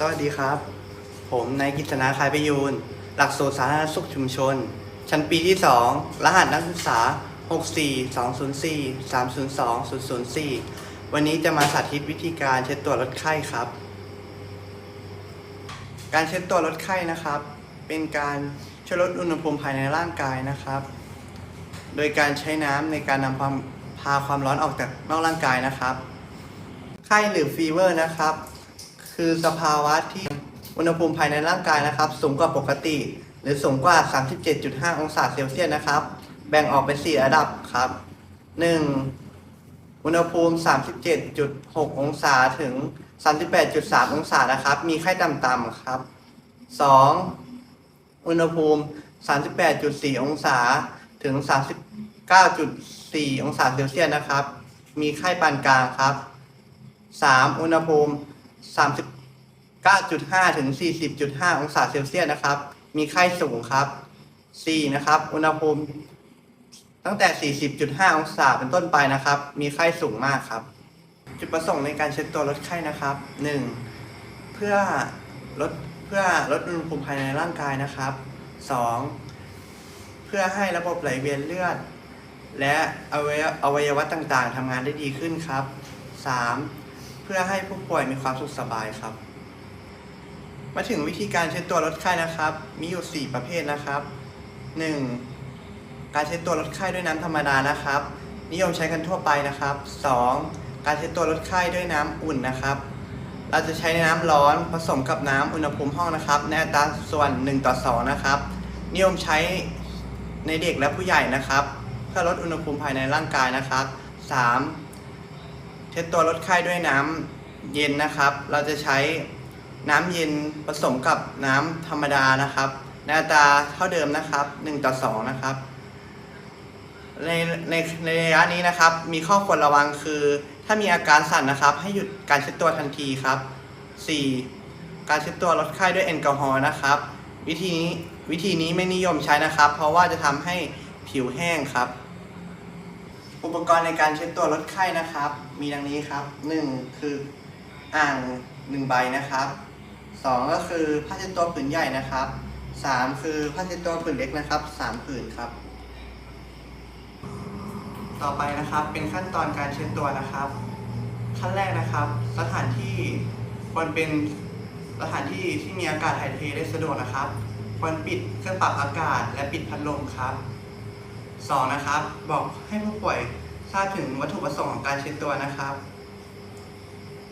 สวัสดีครับ ผมนายกิตนาคายประยูน หลักสูตรสาธารณสุขชุมชน ชั้นปีที่ 2 รหัสนักศึกษา 64 204 302 004 วันนี้จะมาสาธิตวิธีการเช็ดตัวลดไข้ครับ การเช็ดตัวลดไข้นะครับ เป็นการช่วยลดอุณหภูมิภายในร่างกายนะครับ โดยการใช้น้ำในการนำความพาความร้อนออกจากนอกร่างกายนะครับ ไข้หรือฟีเวอร์นะครับ คือสภาวะที่อุณหภูมิภายในร่างกายนะครับ สูงกว่าปกติ หรือสูงกว่า 37.5 องศาเซลเซียสนะครับ แบ่งออกเป็น 4 ระดับครับ 1. อุณหภูมิ 37.6 องศาถึง 38.3 องศานะครับ มีไข้ต่ำๆครับ 2. อุณหภูมิ 38.4 องศาถึง 39.4 องศาเซลเซียสนะครับ มีไข้ปานกลางครับ 3. อุณหภูมิ 39.5 ถึง 40.5 องศาเซลเซียสนะครับ มีไข้สูงครับ 4. นะครับ อุณหภูมิตั้งแต่ 40.5 องศาเป็นต้นไปนะครับ มีไข้สูงมากครับ จุดประสงค์ในการเช็ดตัวลดไข้นะครับ 1. เพื่อลดเพื่อลดอุณหภูมิภายในร่างกายนะครับ 2. เพื่อให้ระบบไหลเวียนเลือด และอวัยอวัยวะต่างๆทำงานได้ดีขึ้นครับ 3. เพื่อให้ผู้ป่วยมีความสุขสบายครับ มาถึงวิธีการเช็ดตัวลดไข้นะครับ มีอยู่ 4 ประเภทนะครับ 1. การเช็ดตัวลดไข้ด้วยน้ำธรรมดานะครับ นิยมใช้กันทั่วไปนะครับ 2. การเช็ดตัวลดไข้ด้วยน้ำอุ่นนะครับ เราจะใช้น้ำร้อนผสมกับน้ำอุณหภูมิห้องนะครับในอัตราส่วน 1 ต่อ 2 นะครับ นิยมใช้ในเด็กและผู้ใหญ่นะครับ เพื่อลดอุณหภูมิภายในร่างกายนะครับ 3. เช็ดตัวลดไข้ด้วยน้ำเย็นนะครับ เราจะใช้น้ำเย็นผสมกับน้ำธรรมดานะครับในอัตราเท่าเดิมนะครับ1ต่อ2นะครับในในในระยะนี้นะครับ มีข้อควรระวังคือ ถ้ามีอาการสั่นนะครับ ให้หยุดการเช็ดตัวทันทีครับ 4. การเช็ดตัวลดไข้ด้วยแอลกอฮอล์นะครับ วิธีนี้วิธีนี้ไม่นิยมใช้นะครับ เพราะว่าจะทำให้ผิวแห้งครับ อุปกรณ์ในการเช็ดตัวลดไข้นะครับ มีดังนี้ครับ 1. คืออ่าง1ใบนะครับ 2 ก็คือผ้าเช็ดตัวผืนใหญ่นะครับ 3 คือผ้าเช็ดตัวผืนเล็กนะครับ 3 ผืนครับ ต่อไปนะครับเป็นขั้นตอนการเช็ดตัวนะครับ ขั้นแรกนะครับ สถานที่ควรเป็นสถานที่ที่มีอากาศถ่ายเทได้สะดวกนะครับควรปิดเครื่องปรับอากาศและปิดพัดลมครับ 2. นะครับ บอกให้ผู้ป่วย ทราบถึงวัตถุประสงค์ของการเช็ดตัวนะครับ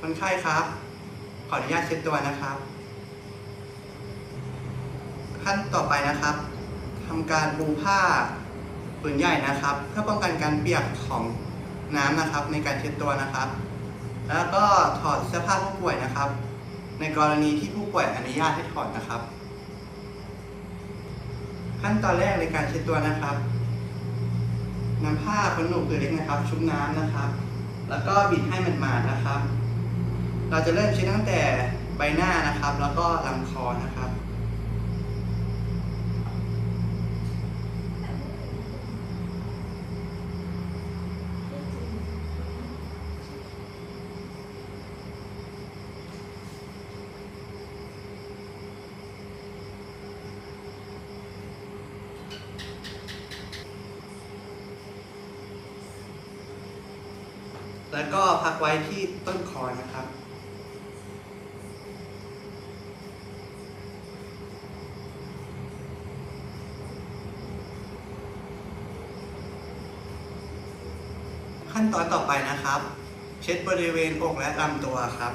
คนไข้ครับ ขออนุญาตเช็ดตัวนะครับ ขั้นต่อไปนะครับทำการปูผ้าผืนใหญ่นะครับ เพื่อป้องกันการเปียกของน้ำนะครับในการเช็ดตัวนะครับ แล้วก็ถอดเสื้อผ้าผู้ป่วยนะครับ ในกรณีที่ผู้ป่วยอนุญาตให้ถอดนะครับ ขั้นตอนแรกในการเช็ดตัวนะครับ นำผ้าขนหนูผืนเล็กนะครับ ชุบน้ำนะครับ แล้วก็บิดให้มันมาดๆนะครับ เราจะเริ่มใช้ตั้งแต่ใบหน้านะครับ แล้วก็ลำคอนะครับ แล้วก็พักไว้ที่ต้นคอนะครับ ขั้นตอนต่อไปนะครับ เช็ดบริเวณอกและลำตัวครับ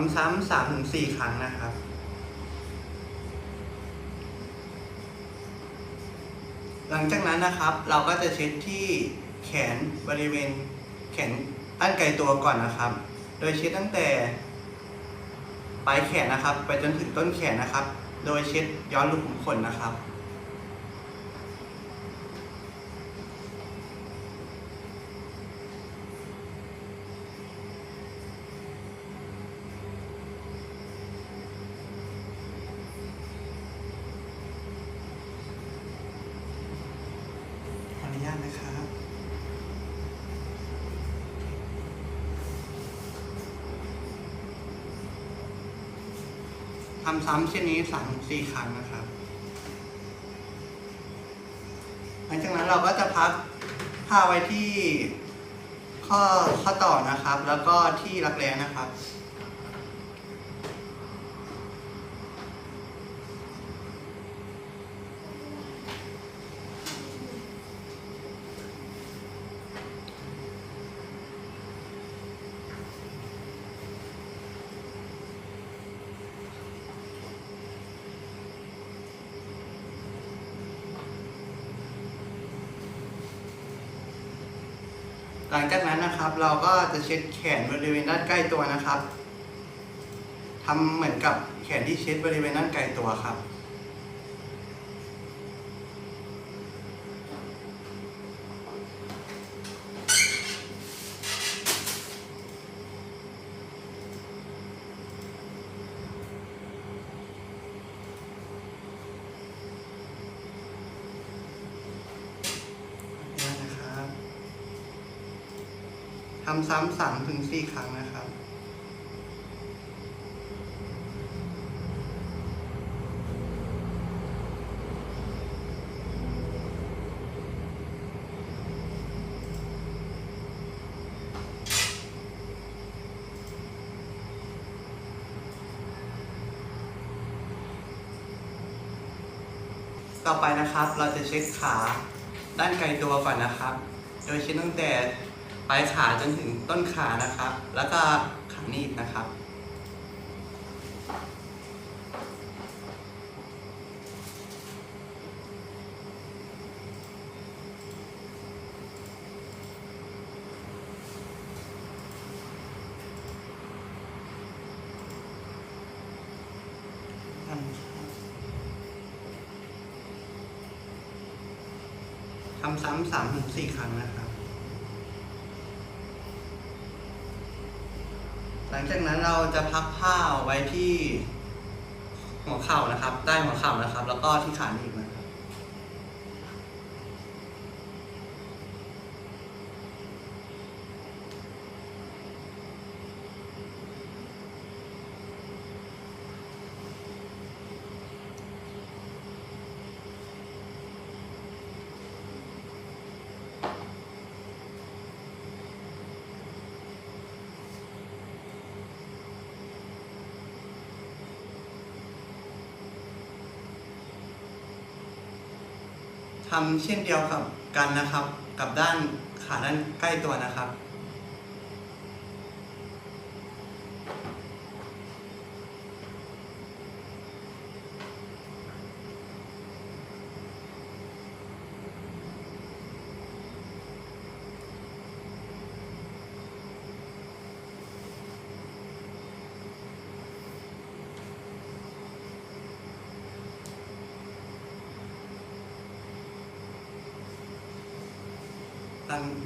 ทำซ้ำสามถึงสี่ครั้งนะครับ หลังจากนั้นนะครับเราก็จะเช็ดที่แขนบริเวณแขนด้านไกลตัวก่อนนะครับ โดยเช็ดตั้งแต่ปลายแขนนะครับ ไปจนถึงต้นแขนนะครับ โดยเช็ดย้อนรูขุมขนนะครับ ทำซ้ำเช่นนี้สามสี่ครั้งนะครับ หลังจากนั้นเราก็จะพักผ้าไว้ที่ข้อข้อต่อนะครับ แล้วก็ที่รักแร้นะครับ หลังจากนั้นนะครับ เราก็จะเช็ดแขนบริเวณด้านใกล้ตัวนะครับทำเหมือนกับแขนที่เช็ดบริเวณด้านไกลตัวครับ ทำซ้ำสามถึงสี่ครั้งนะครับ ต่อไปนะครับเราจะเช็คขาด้านไกลตัวก่อนนะครับ โดยเช็คตั้งแต่ ลายขาจนถึงต้นขานะครับ แล้วก็ขาหนีบนะครับ ทำซ้ำสามถึงสี่ครั้งนะครับ หลังจากนั้นเราจะพักผ้าไว้ที่หัวเข่านะครับ ใต้หัวเข่านะครับ แล้วก็ที่ขาหนีบ ทำเช่นเดียวกับกันนะครับ กับด้านขาด้านใกล้ตัวนะครับ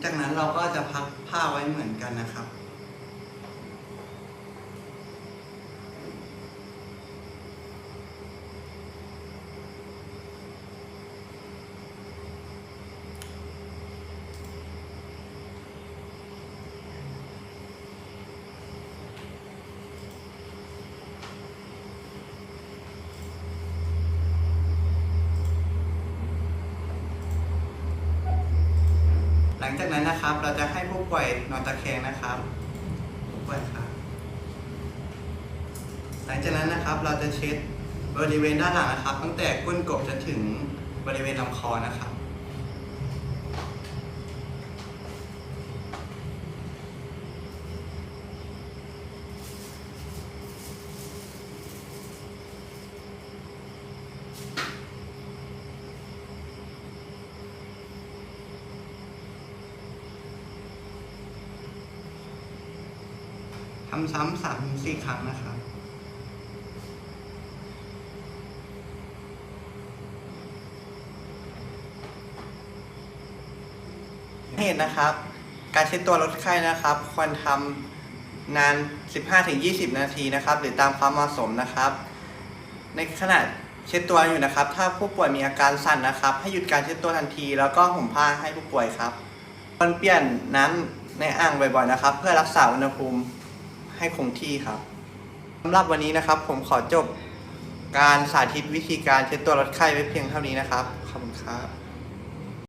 จากนั้นเราก็จะพักผ้าไว้เหมือนกันนะครับ งจากนั้นนะครับ เราจะให้ผู้ป่วยนอนตะแคงนะครับผู้ป่วยครับหลังจากนั้นนะครับเราจะเช็ดบริเวณด้านหลังนะครับ ตั้งแต่ก้นกบจนถึงบริเวณลำคอนะครับ ทำซ้ำสามถึงสี่ครั้งนะครับเหตุนะครับ การเช็ดตัวลดไข้นะครับ ควรทำนาน 15-20 นาทีนะครับ หรือตามความเหมาะสมนะครับ ในขณะเช็ดตัวอยู่นะครับ ถ้าผู้ป่วยมีอาการสั่นนะครับ ให้หยุดการเช็ดตัวทันที แล้วก็ห่มผ้าให้ผู้ป่วยครับควรเปลี่ยนน้ำในอ่างบ่อยๆนะครับ เพื่อรักษาอุณหภูมิ ให้คงที่ครับสำหรับวันนี้นะครับ ผมขอจบการสาธิตวิธีการเช็ดตัวลดไข้ไว้เพียงเท่านี้นะครับ ขอบคุณครับ